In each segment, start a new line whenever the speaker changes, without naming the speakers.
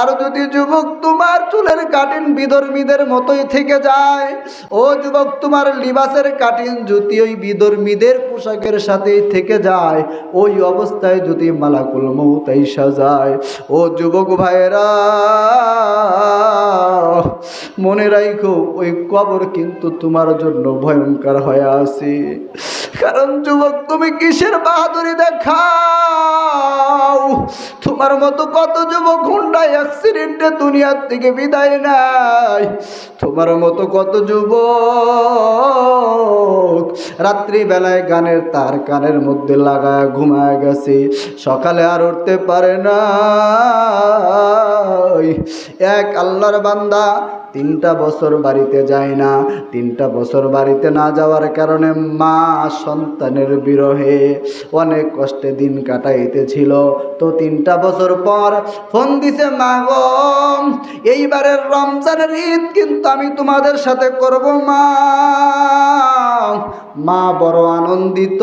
আর যদি যুবক তোমার চুলের কাটিন বিধর্মীদের মতোই থেকে যায়, ও যুবক তোমার লিবাসের কাটিন যদি ওই বিধর্মীদের পোশাকের সাথেই থেকে যায়, ওই অবস্থায় যদি মালাকুল মৌতাই সাজায়। ও যুবক ভাইরা মনে রাখো ওই কবর কিন্তু তোমার জন্য ভয়ঙ্কর হয়ে আছে। কারণ যুবক তুমি কিসের বাহাদুরি দেখাও? তোমার মতো কত যুবক হুন্ডাই অ্যাক্সিডেন্টে দুনিয়ার থেকে বিদায় নাই তোমার মতো কত যুবক রাত্রিবেলায় গানের তার কানের মধ্যে লাগায় ঘুমায় গেছে, সকালে আর উঠতে পারে না এক আল্লাহর বান্দা তিনটা বছর বাড়িতে যায় না, তিনটা বছর বাড়িতে না যাওয়ার কারণে মা সন্তানের বিরহে অনেক কষ্টে দিন কাটাইতেছিল। তো তিনটা বছর পর ফোন দিছে, মা গো এইবারের রমজানের ঈদ কিন্তু আমি তোমাদের সাথে করব মা। মা বড় আনন্দিত।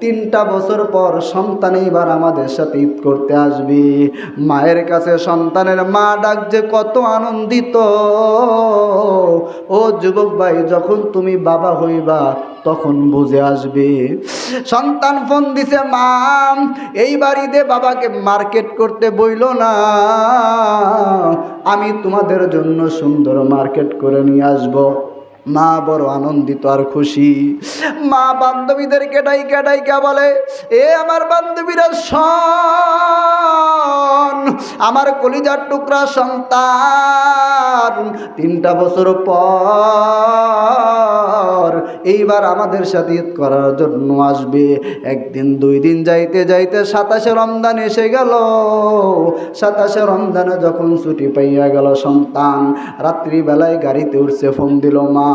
তিনটা বছর পর সন্তান এইবার আমাদের সাথে ঈদ করতে আসবি। মায়ের কাছে সন্তানের মা ডাক যে কত আনন্দিত। ও যুবক ভাই, যখন তুমি বাবা হইবা তখন বুঝে আসবে। সন্তান ফোন দিছে, মা এই বাড়িতে বাবাকে মার্কেট করতে বইল না। আমি তোমাদের জন্য সুন্দর মার্কেট করে নিয়ে আসব। মা বড় আনন্দিত আর খুশি। মা বান্ধবীদেরকে কেটাই ডাইকা বলে, এ আমার বান্ধবীরা শোন, আমার কলিজার টুকরা সন্তান, তিনটা বছর পর এইবার আমাদের সাথে ঈদ করার জন্য আসবে। একদিন, দুই দিন যাইতে যাইতে সাতাশে রমজান এসে গেল। সাতাশে রমজানে যখন ছুটি পাইয়া গেল সন্তান, রাত্রিবেলায় গাড়িতে উঠছে, ফোন দিল, মা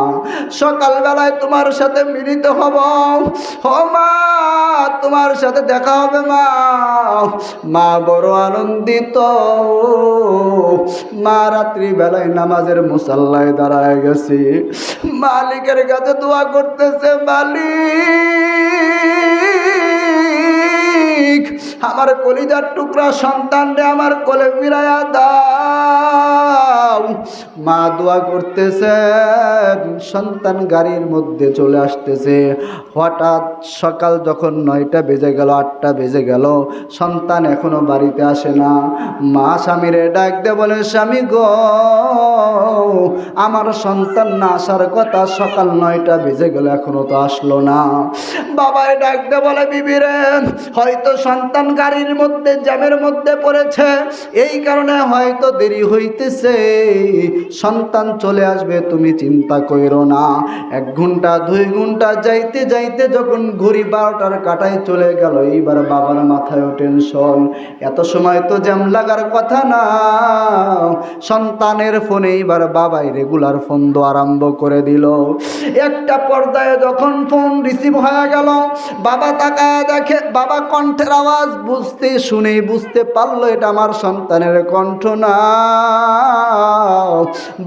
সকালবেলায় তোমার সাথে মিলিত হব। ও মা, তোমার সাথে দেখা হবে মা। মা বড় আনন্দিত। মা রাত্রিবেলায় নামাজের মুসাল্লায় দাঁড়ায় গেছে। মালিকের কাছে দোয়া করতেছে, মালিক, আমার কলিজার টুকরা সন্তান রে আমার কোলে মিরায়া দাও। মা দোয়া করতেছে সন্তান গাড়ির মধ্যে চলে আসতেছে। হঠাৎ সকাল যখন নয়টা বেজে গেল, আটটা বেজে গেল, সন্তান এখনও বাড়িতে আসে না। মা স্বামীরে ডাক দে বলে, স্বামী গো, আমার সন্তান না আসার কথা সকাল নয়টা বেজে গেল, এখনও তো আসলো না। বাবাই ডাক দে বলে বিবিরে হয়তো সন্তান গাড়ির মধ্যে, জ্যামের মধ্যে পড়েছে। এই কারণে হয়তো দেরি হইতেছে। সন্তান চলে আসবে, তুমি চিন্তা কইরো না। এক ঘণ্টা, দুই ঘণ্টা যাইতে যাইতে যখন ঘড়ি বারোটার কাটায় চলে গেল, এইবার বাবার মাথায়ও টেনশন। এত সময় তো জ্যাম লাগার কথা না। সন্তানের ফোনে এইবার বাবাই রেগুলার ফোন দো আরম্ভ করে দিল। একটা পর্দায় যখন ফোন রিসিভ হয়ে গেল, বাবা তাকায় দেখে, বাবা কণ্ঠের আওয়াজ বুঝতে শুনেই বুঝতে পারল, এটা আমার সন্তানের কণ্ঠ না।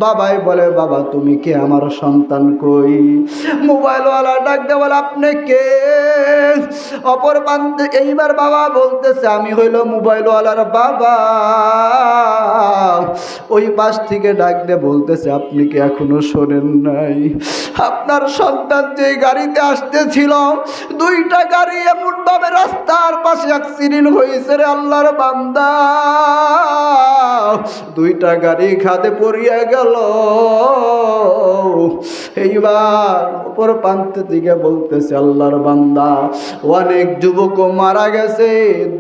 বাবাই বলে, বাবা, তুমি কে? আমার সন্তান কই? মোবাইলওয়ালা ডাক বলে, আপনি কে? অপর প্রান্তে এইবার বাবা বলতেছে, আমি হইল মোবাইলওয়ালার বাবা। ওই পাশ থেকে ডাক দিয়ে, বলতেছে, আপনি কি এখনও শোনেন নাই? আপনার সন্তান যে গাড়িতে আসতেছিল, দুইটা গাড়ি এমন ভাবে রাস্তার পাশে অ্যাক্সিডেন্ট হয়েছে রে আল্লাহর বান্দা। দুইটা গাড়ি খাতে পড়িয়া গেল। এইবার অপর প্রান্ত দিকে বলতেছে আল্লাহর বান্দা, অনেক যুবক মারা গেছে,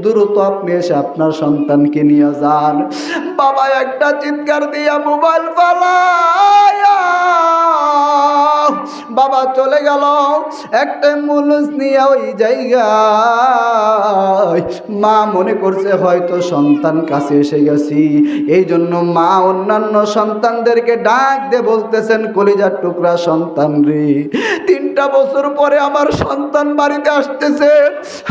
দ্রুত আপনি এসে আপনার সন্তানকে নিয়ে যান। বাবা একটা চিৎকার দিয়া মোবাইল পালায়া বাবা চলে গেল। একটা মুলুস নিয়ে ওই জায়গায়। মা মনে করছে হয়তো সন্তান কাছে এসে গেছি। এই জন্য মা অন্যান্য সন্তানদেরকে ডাক দিয়ে বলতেছেন, কলিজার টুকরা সন্তান রে, তিনটা বছর পরে আমার সন্তান বাড়িতে আসতেছে।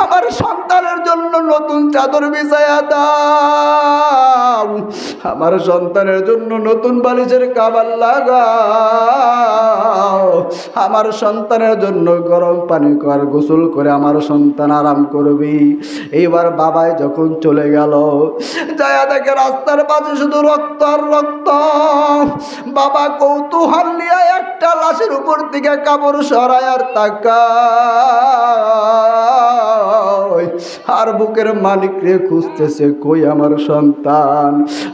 আমার সন্তানের জন্য নতুন চাদর বিছায়া দাও। আমার সন্তানের জন্য নতুন বালিশের কাবার লাগাও। আমার সন্তানের জন্য গরম পানি কর, গোসল করে আমার সন্তান আরাম করবি। এইবার বাবাই যখন চলে গেল, যায়া দেখে রাস্তার পাশে শুধু রক্ত আর রক্ত। বাবা কৌতূহল নিয়ে একটা লাশের উপর দিকে কাপড় সরায় আর তাকায়। আর বুকের মালিক রে খুঁজতেছে কই আমার সন্তান?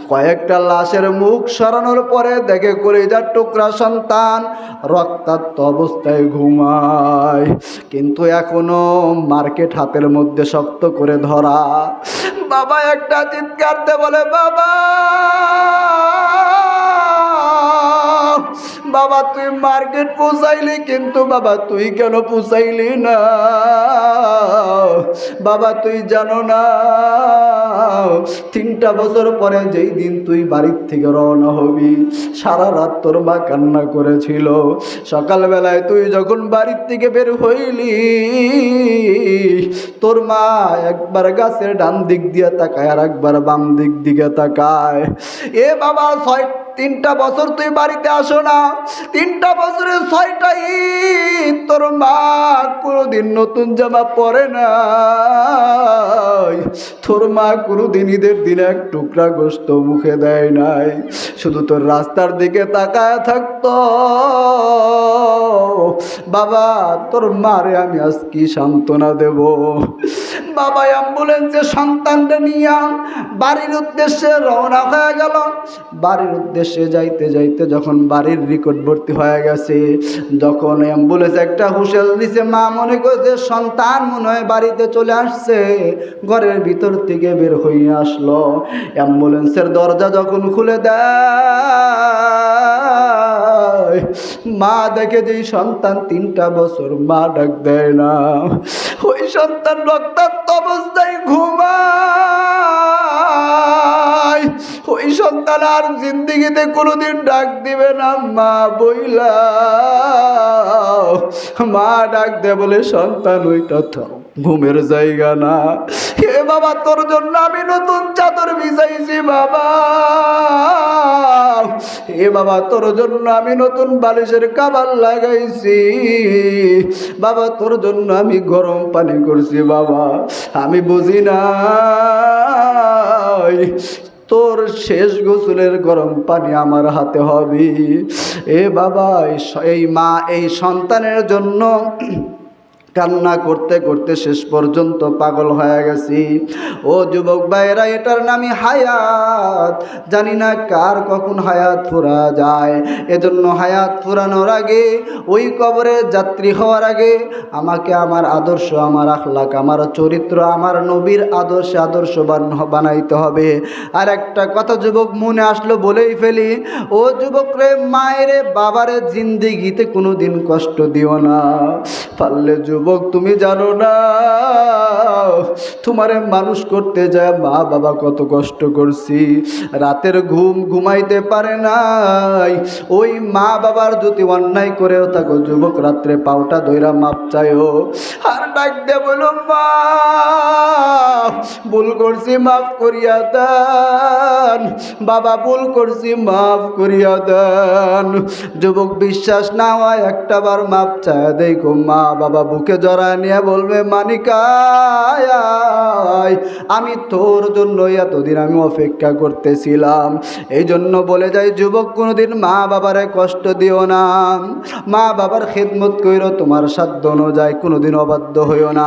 কয়েকটা লাশের মুখ সরানোর পরে দেখে কলিজার টুকরা সন্তান রক্তাক্ত অবস্থায় ঘুমায়। কিন্তু এখনও মার্কেট হাতের মধ্যে শক্ত করে ধরা। বাবা একটা চিৎকারতে বলে, বাবা! বাবা, তুই মার্কেট পৌঁছাইলি কিন্তু বাবা, তুই কেন পৌঁছাইলি না? বাবা, তুই জানো না, তিনটা বছর পরে যেই দিন তুই বাড়ির থেকে রওনা হবি, সারা রাত তোর মা কান্না করেছিল। সকালবেলায় তুই যখন বাড়ির থেকে বের হইলি, তোর মা একবার গাছের ডান দিক দিয়ে তাকায় আর একবার বাম দিক দিকে তাকায়। এ বাবা ছয় তিনটা বছর তুই বাড়িতে আসো না। তিনটা বছরে ছয়টা ঈদ, তোর মা কোনোদিন নতুন জামা পরে না তোর মা কোনোদিন ঈদের দিনে এক টুকরা গোস্ত মুখে দেয় নাই। শুধু তোর রাস্তার দিকে তাকায় থাকতো। বাবা, তোর মারে আমি আজ কি সান্ত্বনা দেব? বাবা, অ্যাম্বুলেন্সে সন্তানটা নিয়ে বাড়ির উদ্দেশ্যে রওনা হয়ে গেল। বাড়ির উদ্দেশ্যে যাইতে যাইতে যখন বাড়ির রেকর্ড ভর্তি হয়ে গেছে, যখন অ্যাম্বুলেন্স একটা হুসেল দিছে, মা মনে করছে সন্তান মনে হয় বাড়িতে চলে আসছে। ঘরের ভিতর থেকে বের হয়ে আসলো। অ্যাম্বুলেন্সের দরজা যখন খুলে দেয়, মা দেখে যে সন্তান তিনটা বছর মা ডাক দেয় না। ওই সন্তান রক্তাক্ত অবস্থায় ঘুমায়। ওই সন্তান আর জিন্দিগিতে কোনোদিন ডাক দিবে না, মা বইলা। মা ডাক দে বলে, সন্তান, ওইটা তো ঘুমের জায়গা না। হে বাবা, তোর জন্য আমি নতুন চাদর বিছাইছি বাবা। হে বাবা, তোর জন্য আমি নতুন বালিশের কাবার লাগাইছি। বাবা, তোর জন্য আমি গরম পানি করছি, বাবা। আমি বুঝি না তোর শেষ গোসলের গরম পানি আমার হাতে হবে। এ বাবা, এই মা, এই সন্তানের জন্য কান্না করতে করতে শেষ পর্যন্ত পাগল হয়ে গেছি। ও যুবক ভাইরা এটার নামই হায়াত। জানি না কার কখন হায়াত ফুরা যায়। এজন্য হায়াত ফুরানোর আগে, ওই কবরে যাত্রী হওয়ার আগে আমাকে আমার আদর্শ, আমার আখলাক, আমার চরিত্র, আমার নবীর আদর্শে আদর্শবান হ- বানাইতে হবে। আর একটা কথা যুবক মনে আসলো বলেই ফেলি, ও যুবক রে, মায়েরে বাবারে জিন্দিগিতে কোনো দিন কষ্ট দিও না। পারলে যুবক, তুমি জানো না, তোমারে মানুষ করতে যায় মা বাবা কত কষ্ট করছি। রাতের ঘুম ঘুমাইতে পারে নাই, ওই মা বাবার যদি অন্যায় করেও থাকো, যুবক রাত্রে পাউটা দইরা মাপ চাইও। আর ডাক বলো মা ভুল করছি, মাফ করিয়া দেন। বাবা, ভুল করছি, মাফ করিয়া দেন। যুবক, বিশ্বাস না হয়, একটা বার মাপ চায়। দেখো, মা বাবা বুকে জড়ায় নিয়ে বলবে, মানিকায় আমি তোর জন্য এতদিন আমি অপেক্ষা করতেছিলাম। এই জন্য বলে যাই, যুবক, কোনোদিন মা বাবারে কষ্ট দিও না। মা বাবার খেদমত কইরো, তোমার সাধ্য অনুযায়ী কোনোদিন অবাধ্য হইও না।